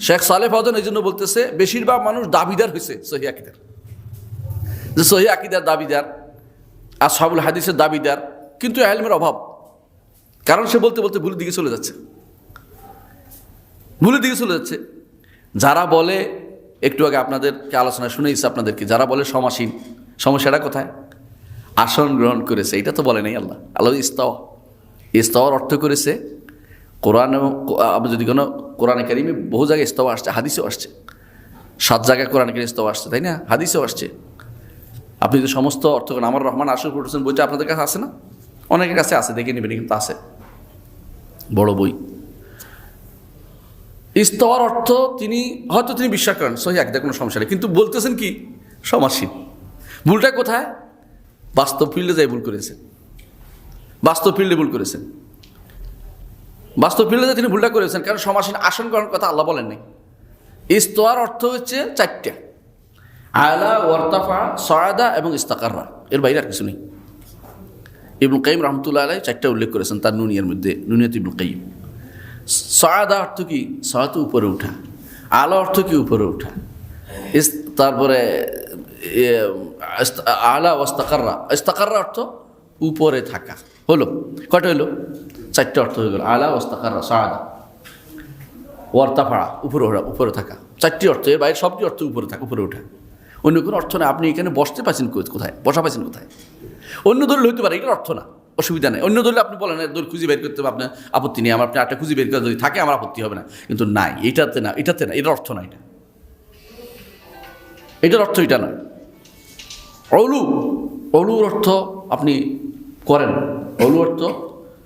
শেখ সালেহ ফাউদ্দিন এই জন্য বলতেছে, বেশিরভাগ মানুষ দাবিদার হয়েছে সহি আকিদার। যে সহি আকিদার দাবিদার আর সাবুল হাদিসের দাবিদার, কিন্তু এলমের অভাব। কারণ সে বলতে বলতে ভুলের দিকে চলে যাচ্ছে। ভুলের দিকে চলে যাচ্ছে। যারা বলে, একটু আগে আপনাদেরকে আলোচনা শুনেছি আপনাদেরকে, যারা বলে সমাসীন সমস্যাটা কোথায়? আসন গ্রহণ করেছে, এটা তো বলে নেই আল্লাহ। আল্লাহ ইস্তাওয়া। ইস্তাওয়ার অর্থ করেছে কোরআন এবং আপনি যদি কোনো কোরআন কারিমে বহু জায়গায় ইস্তাওয়া আসছে, হাদিসেও আসছে। সাত জায়গায় কোরআন কারিম ইস্তাওয়া আসছে, তাই না? হাদিসেও আসছে। আপনি যদি সমস্ত অর্থ করেন আমার রহমান আশুর করছেন বইটা আপনাদের কাছে আছে না? অনেকের কাছে আছে, দেখে নেবেন, কিন্তু আছে। বড় বই। ইস্তওয়ার অর্থ তিনি, হয়তো তিনি বিশ্বাস করেন, সহি একদম কোনো সমস্যা নেই, কিন্তু বলতেছেন কি? সমাসীন। ভুলটা কোথায়? বাস্তব ফিল্ডে যাই ভুল করেছেন। বাস্তব ফিল্ডে ভুল করেছেন। বাস্তব ফিল্ডে তিনি ভুলটা করেছেন, কারণ সমাসীন আসন করার কথা আল্লাহ বলেন নাই ইস্তোয়ার অর্থ হচ্ছে চারটা। আয়লা ওয়ার্তাফা সয়াদা এবং ইস্তাকাররা। এর বাইরে আর কিছু নেই। ইবনুল কাইম রহমতুল্লাহ আলাই চারটা উল্লেখ করেছেন তার নুনিয়ার মধ্যে, নুনিয়ত ইবনুল কাইম সয়াদা অর্থ কি? সয়াত উপরে উঠা। আলো অর্থ কি? উপরে উঠা। তারপরে আলা ওয়াস্তাকাররা। ইস্তাকাররা অর্থ উপরে থাকা। হলো। কয়টা হলো? চারটে অর্থ হয়ে গেল, আলা ওয়াস্তাকাররা সয়াদা ওয়ার্তাফাড়া উপরে ওঠা, উপরে থাকা। চারটি অর্থ, এর বাইরে সবটি অর্থ উপরে থাকা, উপরে ওঠা। অন্য কোনো অর্থ না আপনি এখানে বসতে পারছেন কোথায়? বসা পাচ্ছেন কোথায়? অন্য দল হইতে পারে, এটার অর্থ না, অসুবিধা নেই। অন্য দলে আপনি বলেন দল খুঁজে বের করতে আপনার আপত্তি নেই, আমার আপনি আটটা খুঁজে বের করে যদি থাকে আমার আপত্তি হবে না। কিন্তু নাই, এটাতে না এটাতে না, এটার অর্থ না এটা। এটার অর্থ এটা নয়। অলু অলুর অর্থ আপনি করেন অলু অর্থ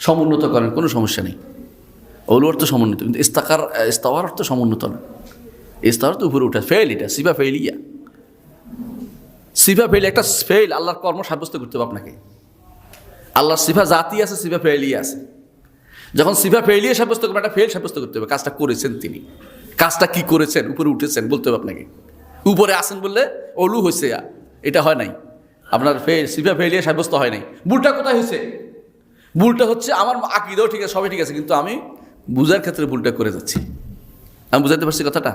সমুন্নত করেন, কোনো সমস্যা নেই। ওলু অর্থ সমুন্নত, কিন্তু ইস্তাকার, ইস্তাওয়ার অর্থ সমুন্নত না। ইস্তাওয়ার তো উপরে উঠে ফেল এটা সিবা ফেলিয়া সিফা ফেল একটা ফেল আল্লাহর কর্ম সাব্যস্ত করতে হবে আপনাকে। আল্লাহর সিফা জাতি আছে, সিফা ফেলিয়া আছে। যখন সিফা ফেলিয়ে সাব্যস্ত করবে একটা ফেল সাব্যস্ত করতে হবে, কাজটা করেছেন তিনি। কাজটা কি করেছেন, উপরে উঠেছেন, বলতে হবে আপনাকে। উপরে আসেন বললে অলু হয়েছে এটা হয় নাই। আপনার ফেল সিফা ফেলিয়ে সাব্যস্ত হয় নাই। ভুলটা কোথায় হয়েছে ভুলটা হচ্ছে আমার আকিদাও ঠিক আছে, সবই ঠিক আছে, কিন্তু আমি বুঝার ক্ষেত্রে ভুলটা করে যাচ্ছি। আমি বুঝাতে পারছি কথাটা?